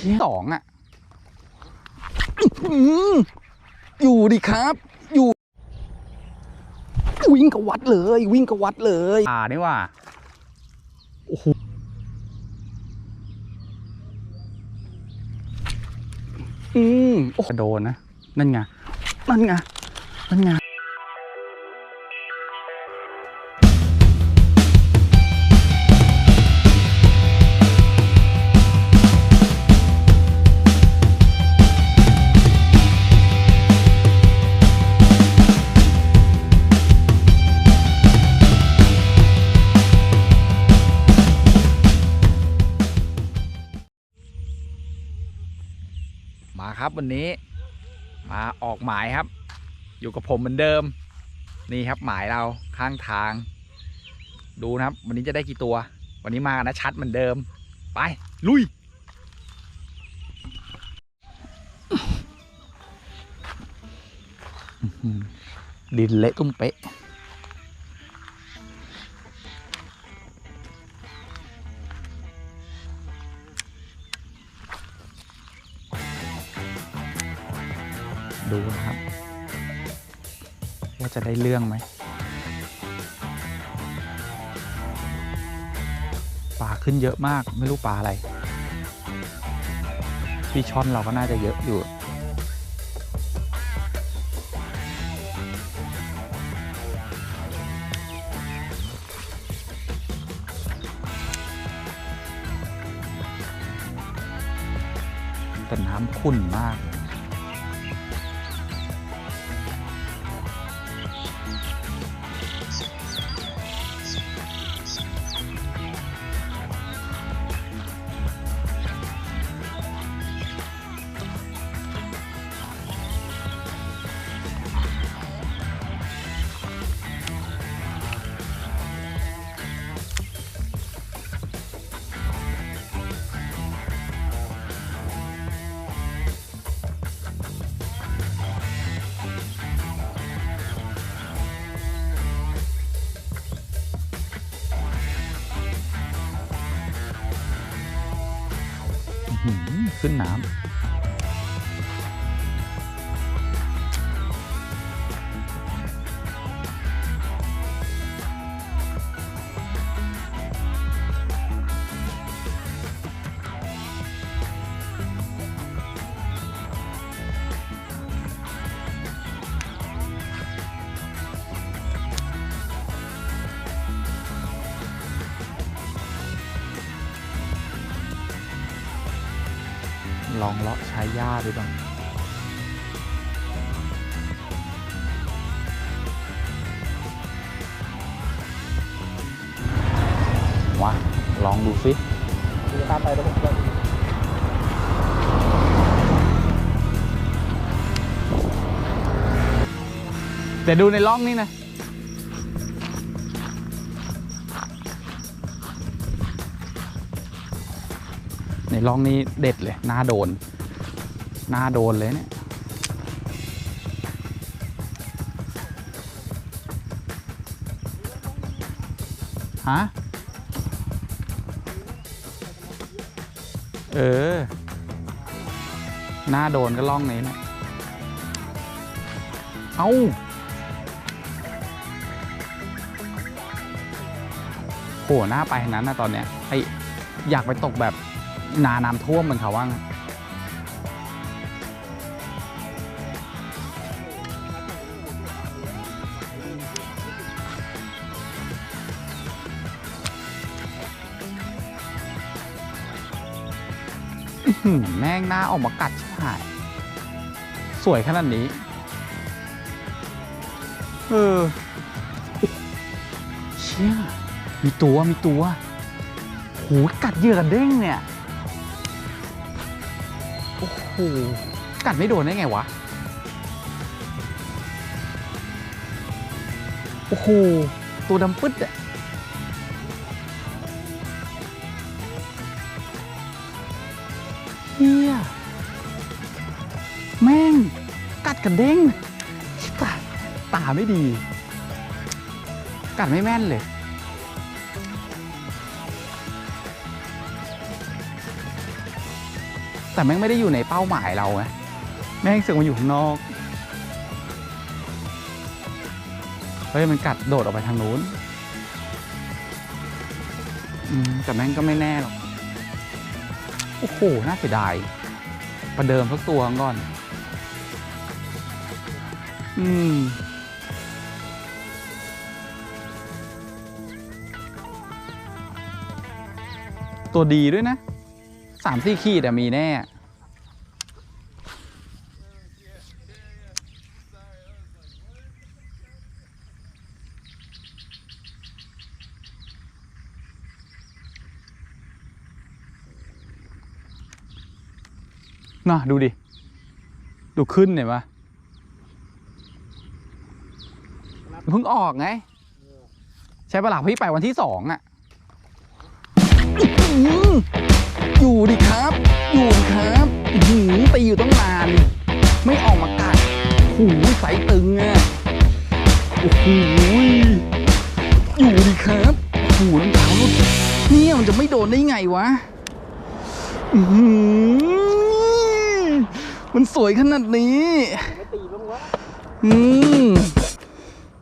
ชี่ยสองอะอยู่ดิครับ อยู่ วิ่งกวัดเลย วิ่งกวัดเลยอ่านี่ว่าโอ้โหอืมโอ้โดนนะ นั่นไง นั่นไง นั่นไง วันนี้ มาออกหมายครับ อยู่กับผมเหมือนเดิม นี่ครับหมายเราข้างทาง ดูนะครับ วันนี้จะได้กี่ตัว วันนี้มานะชัดเหมือนเดิม ไป ลุยดินเละตุ้มเป๊ะ ได้เรื่องไหมปลาขึ้นเยอะมากไม่รู้ปลาอะไรพี่ช่อนเราก็น่าจะเยอะอยู่แต่น้ำขุ่นมาก ขึ้นน้ำ องเลาะใช้หญ้าดูบ้างว้าลองดูสิตามไปแล้วแต่ดูในร่องนี่นะ ร่องนี้เด็ดเลยหน้าโดนหน้าโดนเลยเนี่ยฮะเออ หน้าโดนก็ล่องนี้นะเอาโหหน้าไปทางนั้นนะตอนเนี้ยไออยากไปตกแบบ นาน้ำท่วมเหมือนเขาว่างั้นแม่งหน้าออกมากัดชิบหาย สวยขนาดนี้ เออ เชี่ย มีตัว มีตัว โห กัดเยื่อกันเด้งเนี่ย กัดไม่โดนได้ไงวะ โอ้โห ตัวดำปึ๊ดอะเฮียแม่ง กัดกันเด้งตาตาไม่ดี กัดไม่แม่นเลย แต่แม่งไม่ได้อยู่ในเป้าหมายเราไงแม่งเสึกมาอยู่ข้างนอกเฮ้ยมันกัดโดดออกไปทางนู้นอืมแต่แม่งก็ไม่แน่หรอกโอ้โหน่าเสียดายประเดิมสักตัวก่อน อืมตัวดีด้วยนะ สามสี่ขีดอะมีแน่ น่ะ ดูดิ ดูขึ้นเห็นปะเพิ่งออกไง ใช่ปะล่ะพี่ไปวันที่สองอะ อยู่ดิครับ อยู่ดิครับหือตีอยู่ตั้งนาน ไม่ออกมากัดหูใสตึงอะโอ้โหอยู่ดิครับหูน้ำเท้าหลุดเนี่ยมันจะไม่โดนได้ไงวะอื้อหืมันสวยขนาดนี้อืม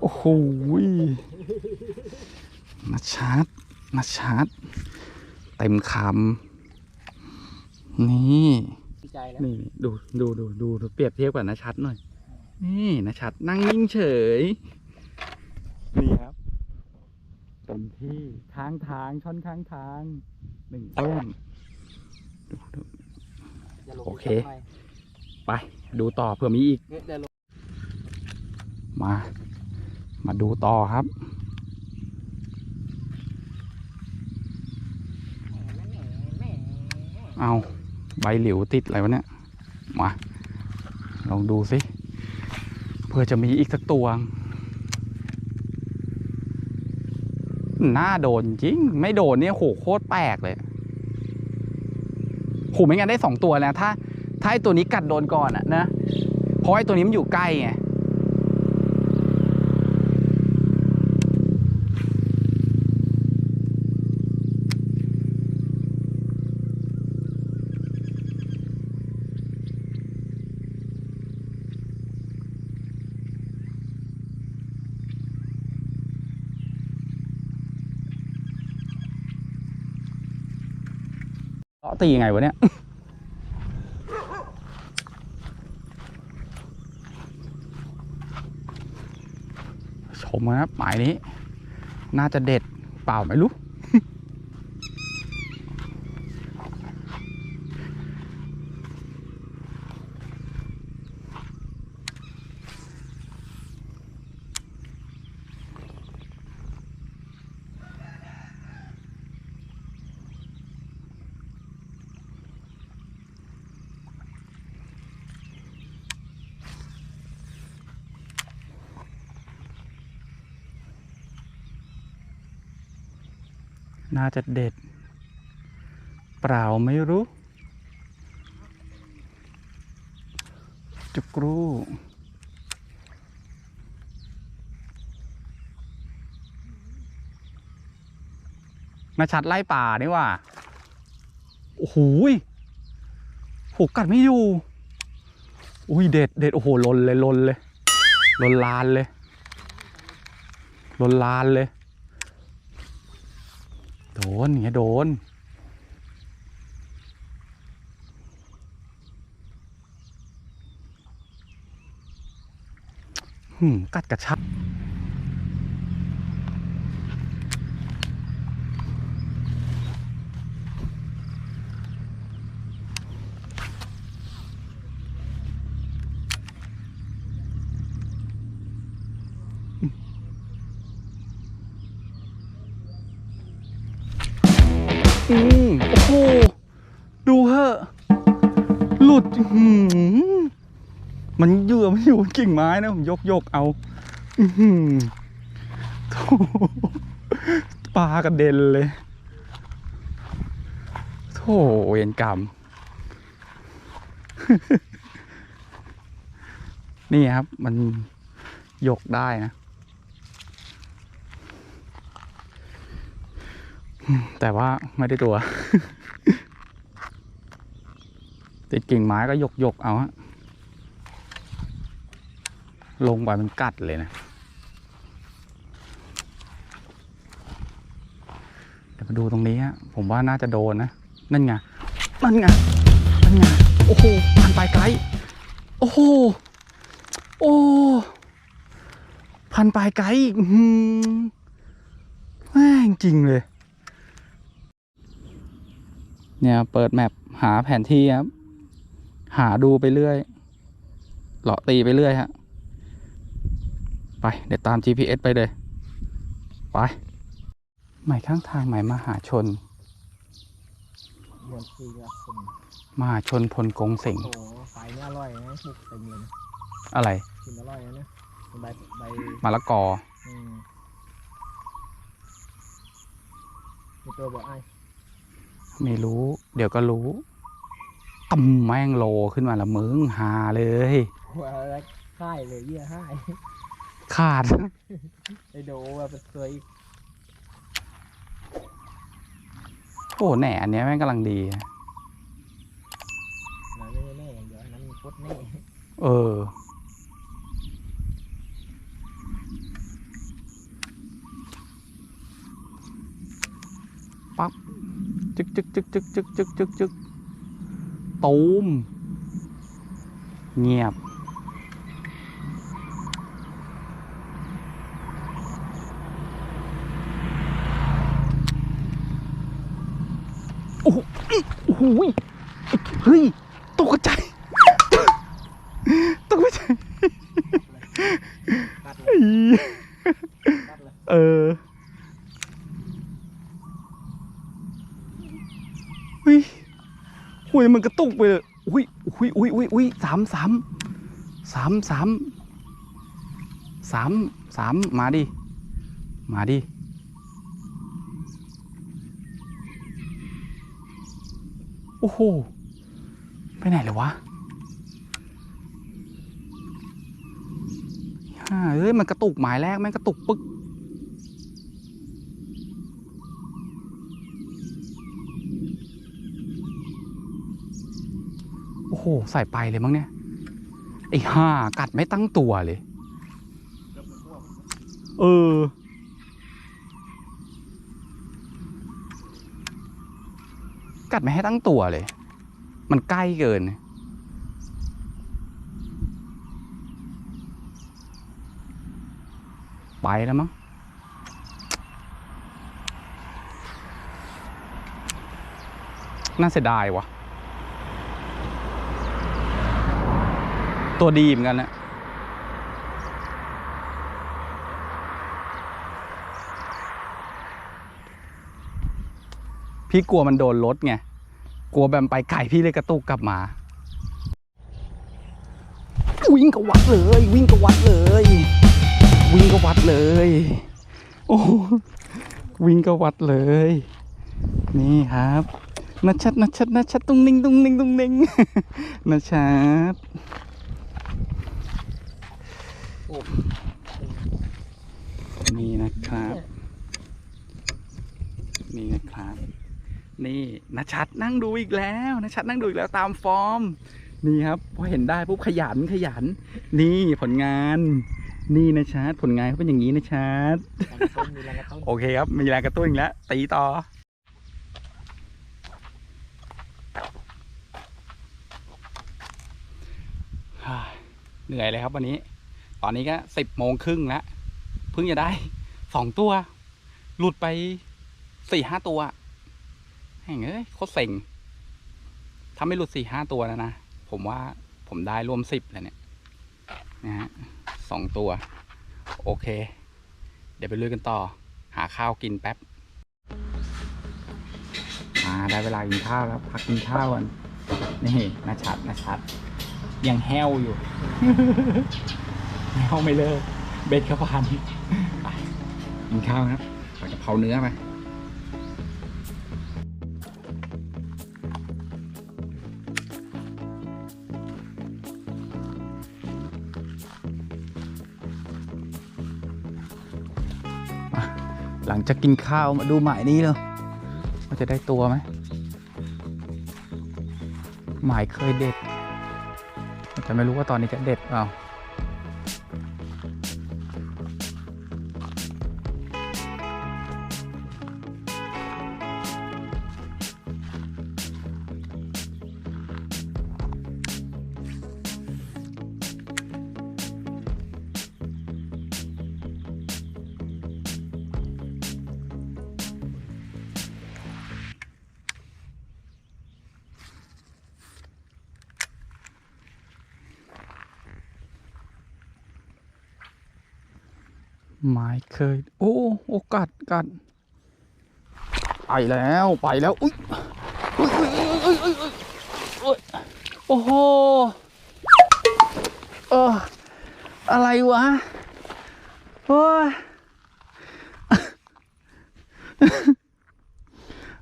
โอ้โหยมาชาร์จมาชาร์จเต็มคำ นี่ดีใจแล้วนี่ดูดูดูดูดูเปรียบเทียบกับนะชัดหน่อย นี่นะชัดนั่งนิ่งเฉย นี่ครับเต็มที่ค้างทางช่อนค้างทางหนึ่งต้นดูดูอย่าลงโอเคไปไปดูต่อเผื่อมีอีกเนี่ยเดี๋ยวลงมา มาดูต่อครับเอา ใบหลิวติดอะไรวะเนี่ย มา ลองดูสิ เพื่อจะมีอีกสักตัวหน้าโดนจริง ไม่โดนเนี่ยโหโคตรแปลกเลยโหไม่งั้นได้สองตัวนะถ้าถ้าไอตัวนี้กัดโดนก่อนอะนะ เพราะไอตัวนี้มันอยู่ใกล้ไง ตียังไงวะเนี่ยชมนะครับหมายนี้ น่าจะเด็ดเปล่าไม่รู้ น่าจะเด็ด เปล่าไม่รู้ จุกรูมาชัดไล่ป่านี่ว่า โอ้โหยโหกัดไม่อยู่ อุ้ยเด็ดเด็ดโอ้โหลนเลยลนเลยลนลานเลยลนลานเลย โดนอย่างเงี้ยโดน หืมกัดกระชับอืมโอ้โหดูเหอะหลุดหือมันเยื่อมันอยู่กิ่งไม้นะผมยกยกเอาอือหือโถปลากระเด็นเลยโธ่เวรกรรม นี่ครับ มันยกได้นะ แต่ว่าไม่ได้ตัว ติดกิ่งไม้ก็ยกยกเอาฮะลงไปมันกัดเลยนะเดี๋ยวมาดูตรงนี้ฮะผมว่าน่าจะโดนนะ นั่นไง นั่นไง นั่นไง โอ้โหผ่านไปไกล โอ้โห โอ้พันปลายไกลอืมแม่งจริงเลย เนี่ย เปิดแมปหาแผนที่ครับ หาดูไปเรื่อยเลาะตีไปเรื่อยฮะ ไป เดี๋ยวตาม GPS ไปเลย ไปหมายข้างทางหมายมหาชนเหมือนปีละคนมหาชนพลกงสิงห์โอ้โหไฟเนี่ยอร่อยนะหมุกเต็มเลยนะอะไร กินอร่อยนะเนี่ยใบใบมะละกอ อืมมีตัวบอกไอ้ไม่รู้ เดี๋ยวก็รู้ ตำแมงโลขึ้นมาละมึงหาเลยหัวค่ายเลยเยี่ยห้ยขาดไอโดว่าเปเคยโอ้แหน่อันเนี้ยแม่งกำลังดีนั่น่อย่เดียนั้นมีพดแน่เออปั๊บจึกจึกจึกจึกจึกจึกจึก ตูม เงียบ โอ้โหโอ้โหเฮ้ย ตกใจ ตกใจ กัดเล อี ยกัดเลย เอออุ้ยหุย มันกระตุกไปเลยอุ้ยอุ้ยอุ้ยอุ้ยอุ้ยสามสามสามสามสามสามมาดิ มาดิ โอ้โห ไปไหนเลยวะฮ่าเอ้ย มันกระตุกหมายแรกแม่งกระตุกปึ๊ก โอ้โหใส่ไปเลยมั้งเนี่ยไอ้ห่ากัดไม่ตั้งตัวเลย เออ กัดไม่ให้ตั้งตัวเลย มันใกล้เกิน ไปแล้วมั้งน่าเสียดายว่ะ ตัวดีเหมือนกันนะพี่กลัวมันโดนรถไง กลัวแบมไปไก่พี่เลยกระตุกกลับมา วิ่งกวัดเลย วิ่งกวัดเลย วิ่งกวัดเลย โอ้โหวิ่งกวัดเลย นี่ครับนัชชัดนัชชัดนัชชัดตุ้งนิ่งตุ้งนิ่งตุ้งนิ่งนัชัด ชัดนี่นะครับ นี่นะครับ นี่นัชชัดนั่งดูอีกแล้วนัชชัดนั่งดูอีกแล้วตามฟอร์ม นี่ครับพอเห็นได้ปุ๊บขยันขยัน นี่ผลงาน นี่นะชัดผลงานเขาเป็นอย่างนี้นะชัดแรงกระต้นมีแรงกระต้นโอเคครับมีแรงกระตุ้นอีกแล้วตีต่อฮ่าเหนื่อยเลยครับวันนี้ ตอนนี้ก็สิบโมงครึ่งแล้วเพิ่งจะได้สองตัว หลุดไปสี่ห้าตัวแห่งเอ้ยโคตรเซ็งถ้าไม่หลุดสี่ห้าตัวแล้วนะผมว่าผมได้รวมสิบแล้วเนี่ยนะฮะสองตัว โอเค เดี๋ยวไปลุยกันต่อ หาข้าวกินแป๊บมาได้เวลากินข้าวแล้วพักกินข้าวกันนี่นาชัดนาชัดยังแห้วอยู่ แห้วไม่เลิกเบ็ดกระพันกินข้าวครับผัดกะเพราเนื้อไปอะหลังจากกินข้าวมาดูหมายนี้เลยว่าจะได้ตัวไหมหมายเคยเด็ด แต่ไม่รู้ว่าตอนนี้จะเด็ดเปล่า หมายเคย โอ้โอกัดกัดไปแล้วไปแล้วอุ้ยอุ้ยอุ้ยอุ้ยอุ้ยอุ้ยโอ้โหเอออะไรวะโอ้ย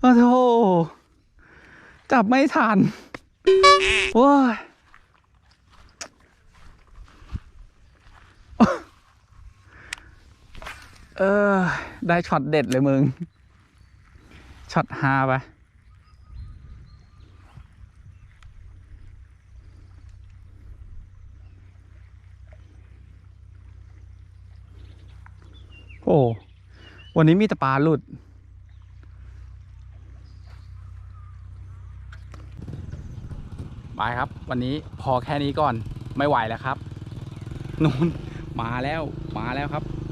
โอ้โหจับไม่ทันโอ้ย เออ ได้ช็อตเด็ดเลยมึง ช็อตฮาไปโอ้ วันนี้มีแต่ปลาหลุด ไปครับ วันนี้พอแค่นี้ก่อน ไม่ไหวแล้วครับ นู่นมาแล้ว มาแล้วครับ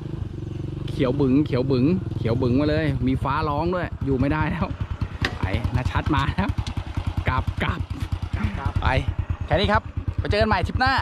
เขียวบึงเขียวบึงเขียวบึงมาเลย มีฟ้าร้องด้วย อยู่ไม่ได้แล้วไปนาชัดมาแล้วกลับกลับครับไปแค่นี้ครับไปเจอกันใหม่ทริปหน้า